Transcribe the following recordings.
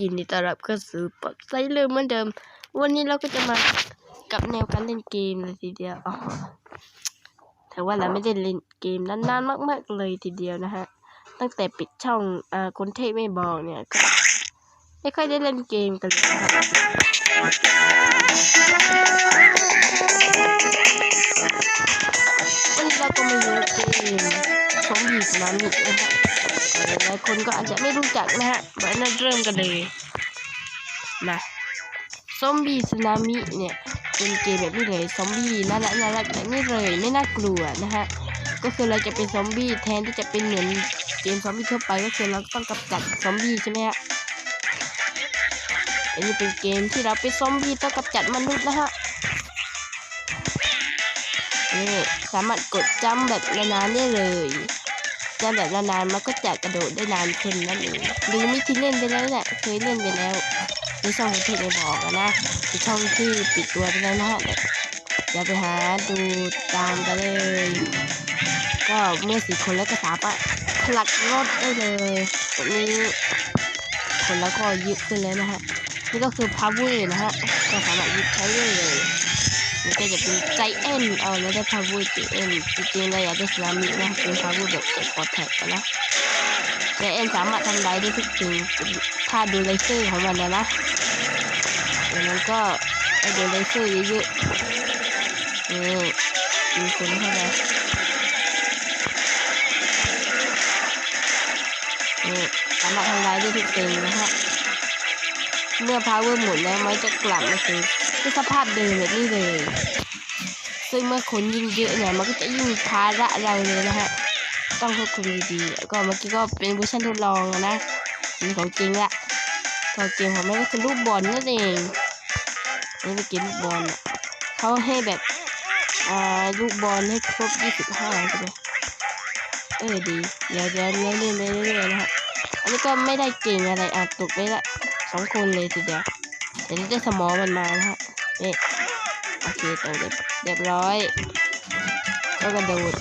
ยินดีต้อนรับเข้าสู่ป๊อปไซเลอร์เหมือนเดิม วันนี้เราก็จะมากับแนวการเล่นเกมเลยทีเดียวอ๋อแต่ว่าเราไม่ได้เล่นเกมนานๆมาก ๆ เลยทีเดียวนะฮะ ตั้งแต่ปิดช่องอ่าคนเทพไม่บอกเนี่ยก็ไม่ค่อยได้เล่นเกมกันเลยนะครับวันนี้เราก็มาอยู่เกม ซอมบี้สนามินะฮะหลายคนก็อาจจะไม่รู้จักนะฮะมาเริ่มกันเลยนะซอมบี้สึนามิเนี่ยเป็นเกมแบบนี้เลยซอมบี้น่ารักน่ารักแบบนี้เลยไม่น่ากลัวนะฮะก็คือเราจะเป็นซอมบี้แทนที่จะเป็นเหมือนเกมซอมบี้ทั่วไปก็คือเราต้องกำจัดซอมบี้ใช่ไหมฮะอันนี้เป็นเกมที่เราเป็นซอมบี้ต้องกำจัดมนุษย์นะฮะนี่สามารถกดจัมป์แบบนานๆได้เลย จะแบบนานๆมันก็จะกระโดดได้นานขึ้นนั่นเองหรือมิที่เล่นไปแล้วแหละเคยเล่นไปแล้วในช่องของเพจในบอกอะนะในช่องที่ปิดตัวไปแล้วนะฮะอย่าไปหาดูตามกันเลย ก็เมื่อสี่คนแล้วก็สามารถผลักรถได้เลยแบบนี้คนแล้วก็ยึดขึ้นแล้วนะฮะนี่ก็คือ power นะฮะก็สามารถยึดใช้ได้เลย มันก็จะเป็นใจเอ็นเอาแล้วได้พาวูดใจเอ็นจริงๆเราอยากได้สลามินะเป็นพาวูดแบบเก็บคอแท็กนะใจเอ็นสามารถทำลายได้ทุกสิ่งถ้าดูเลเซอร์ของมันนะนะดังนั้นก็ไปดูเลเซอร์เยอะๆนี่มีคนเข้าไปนี่สามารถทำลายได้ทุกสิ่งนะฮะเมื่อพาวเวอร์หมุนแล้วไมันจะกลับมาสู่ ที่สภาพเดิมแบบนี้เลย ซึ่งเมื่อคนยิ่งเยอะเนี่ย มันก็จะยิ่งภาระเราเลยนะฮะ ต้องควบคุมดีๆแล้วก็เมื่อกี้ก็เป็นเวอร์ชันทดลองนะนี่ของจริงละของจริงของมันก็คือลูกบอลนั่นเองนี่เป็นเกมลูกบอลเขาให้แบบอ่าลูกบอลให้ครบยี่สิบห้าใช่ไหมเออดีเดี๋ยวเดี๋ยวเล่นเล่นไปเรื่อยๆนะฮะอันนี้ก็ไม่ได้เก่งอะไรอะตกไปละสองคนเลยทีเดียวเดี๋ยวนี้ได้สมองมันมานะฮะ นี่โอเคตเรียบเรียบร้อยก็กระโดด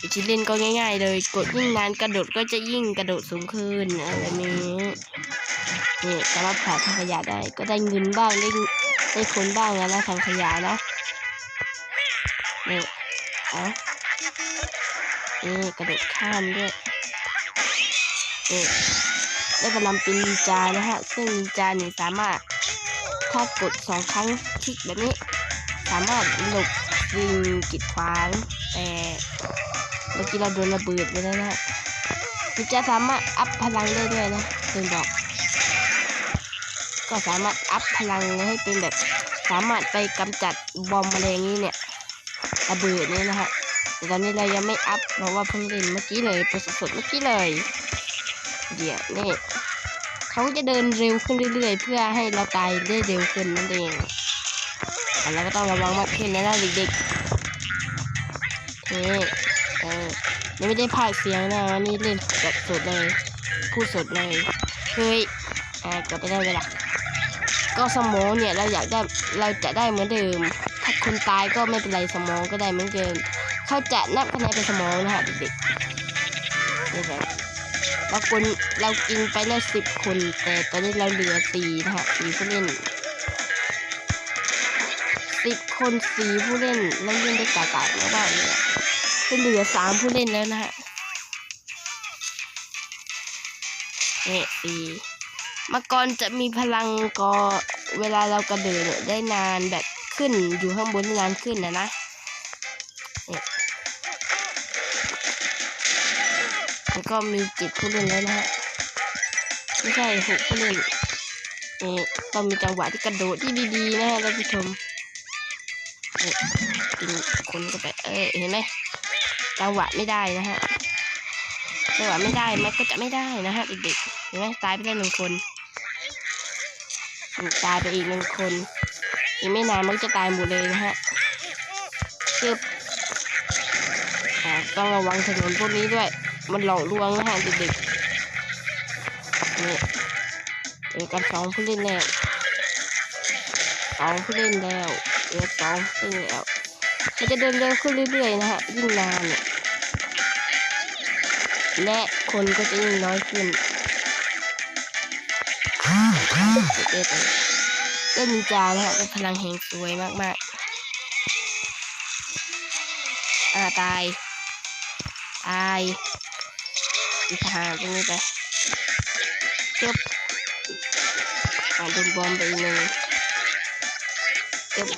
วิธีเล่นก็ง่าย ๆ เลยกดยิ่งนานกระโดดก็จะยิ่งกระโดดสูงขึ้นอะไรนี้นี่สามารถผ่านทางขยะได้ก็ได้เงินบ้างได้ได้คนบ้างนะทางขยะนะนี่เอานี่กระโดดข้ามด้วยนี่ได้กำลังเป็นนินจานะฮะ ซึ่งจานี่สามารถ ถ้ากดสองครั้งคลิกแบบนี้ สามารถหลบยิงกีดขวางแต่เมื่อกี้เราโดนระเบิดไปแล้วนะฮะนินจาสามารถอัพพลังได้ด้วยนะเดินบอก ก็สามารถอัพพลังให้เป็นแบบ สามารถไปกำจัดบอมอะไรอย่างนี้เนี่ยระเบิดนี่นะฮะแต่ตอนนี้เรายังไม่อัพเพราะว่าเพิ่งเล่นเมื่อกี้เลยไปสดๆเมื่อกี้เลย เดี๋ยวนี่ เขาจะเดินเร็วขึ้นเรื่อยๆ เพื่อให้เราตายได้เร็วขึ้นนั่นเองแต่เราก็ต้องระวังมากขึ้นนะเด็กๆนี่เออไม่ได้พากย์เสียงนะวันนี้เล่นแบบสดเลยพูดสดเลยเฮ้ยอ่ากดไปได้เวลาก็สมองเนี่ยเราอยากได้เราจะได้เหมือนเดิม ถ้าคุณตายก็ไม่เป็นไรสมองก็ได้เหมือนเดิมเขาจะนับคะแนนเป็นสมองนะฮะเด็กๆนี่แหละเราคนเรากินไปแล้วสิบคน แต่ตอนนี้เราเหลือสี่นะฮะสี่ผู้เล่นสิบคนสี่ผู้เล่นแล้วเล่นได้กากาไม่ได้เลยก็เหลือสามผู้เล่นแล้วนะฮะเนี่ยสีมังกรจะมีพลังก็เวลาเรากระโดดเนี่ยได้นานแบบขึ้นอยู่ข้างบนนานขึ้นนะนะเนี่ย แล้วก็มีเจ็ดผู้เล่นแล้วนะฮะไม่ใช่หกผู้เล่นนี่ต้องมีจังหวะที่กระโดดที่ดีๆนะฮะท่านผู้ชมกินคนก็ไปเออเห็นไหมจังหวะไม่ได้นะฮะจังหวะไม่ได้มันก็จะไม่ได้นะฮะเด็กๆเห็นไหมตายไปได้หนึ่งคนตายไปอีกหนึ่งคนอีกไม่นานมันจะตายหมดเลยนะฮะคืออ่าต้องระวังถนนพวกนี้ด้วย มันหลอกลวงนะฮะเด็กๆนี่เอกกันสองผู้เล่นแล้วสองผู้เล่นแล้วเออสองผู้เล่นแล้วมันจะเดินเร็วขึ้นเรื่อยๆนะฮะยิ่งนานเนี่ยและคนก็จะยิ่งน้อยขึ้นเด็ดเลยเล่นนินจานะฮะเป็นพลังแห่งสวยมากๆ อ่าตาย ตาย อีกทหารตรงนี้ไปจบอ่าโดนบอมไปอีกหนึ่งจบ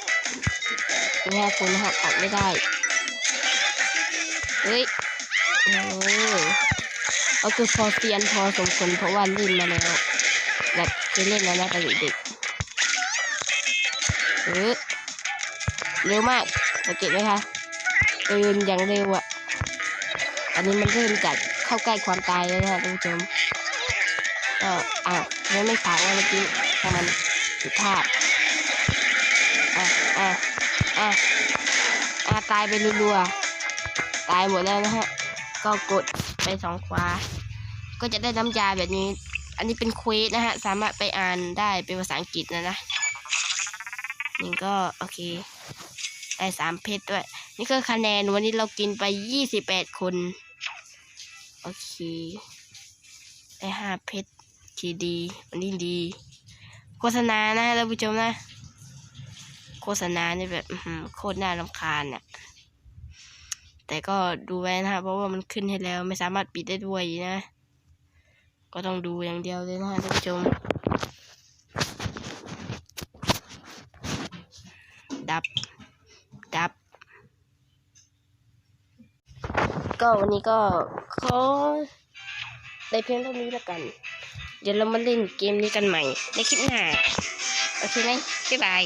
นี่ฮะคุณนะฮะปัดไม่ได้ เฮ้ยโอ้ยก็คือพอเซียนพอสมควรเพราะว่าเล่นมาแล้ว แบบเคยเล่นแล้วตอนเด็กเออเร็วมากสังเกตไหมคะเดินอย่างเร็วอะอันนี้มันเริ่มจาก เข้าใกล้ความตายแล้วนะท่านผู้ชมก็อ้าวไม่ไม่ฝังเมื่อกี้ถ้ามันผิดพลาดอะอะอะอะตายไปรัวๆตายหมดแล้วนะฮะก็กดไปสองขวา ก็จะได้น้ำยาแบบนี้ อันนี้เป็นเควสนะฮะ สามารถไปอ่านได้เป็นภาษาอังกฤษนะนะนี่ก็โอเค ได้สามเพชรด้วย นี่ก็คะแนนวันนี้เรากินไปยี่สิบแปดคน โอเคได้ห้าเพชรทีดีวันนี้ดี โฆษณานะท่านผู้ชมนะ โฆษณาเนี่ยแบบโคตรน่ารำคาญเนี่ยแต่ก็ดูไว้นะเพราะว่ามันขึ้นให้แล้วไม่สามารถปิดได้ด้วยนะ ก็ต้องดูอย่างเดียวเลยนะท่านผู้ชมดับ ดับ ก็วันนี้ก็ขอได้เพียงเท่านี้แล้วกัน เดี๋ยวเรามาเล่นเกมนี้กันใหม่ ในคลิปหน้า โอเคไหมบ๊ายบาย